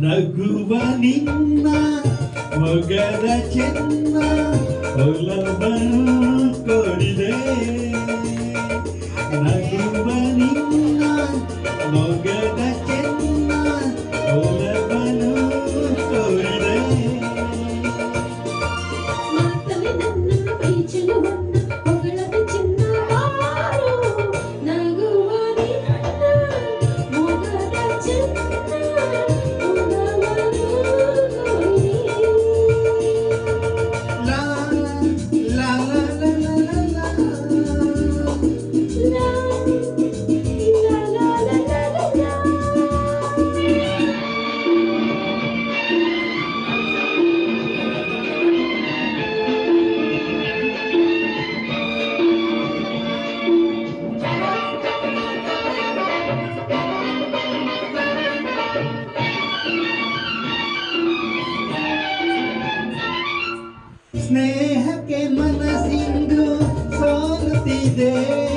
Naguwa ninna, magara chenna, ulambanu kodi de. Naguwa ninna, magara chenna, ulambanu kodi de. Matali nannu, pichilu matali. स्नेह के मन सिंधु सोनती देव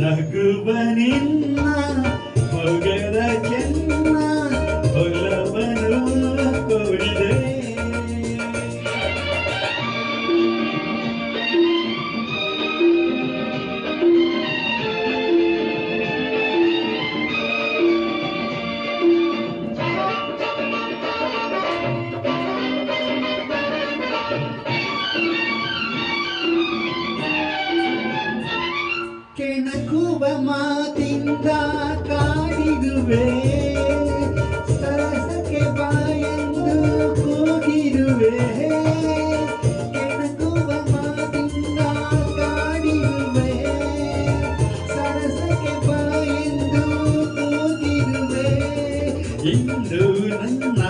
ನಗುವ ನಿನ್ನ ಮಗದ ಚೆನ್ನ ಮಾತಿಂದ ಕಾಡಿರುವೆ. ಸರಸಕ್ಕೆ ಬಾಯೆಂದು ಕೂಗಿರುವೆ. ಕೆಣಕುವ ಮಾತಿಂದ ಕಾಡಿರುವೆ. ಸರಸಕ್ಕೆ ಬಾಯೆಂದು ಕೂಗಿರುವೆ. ಇಂದು ನನ್ನ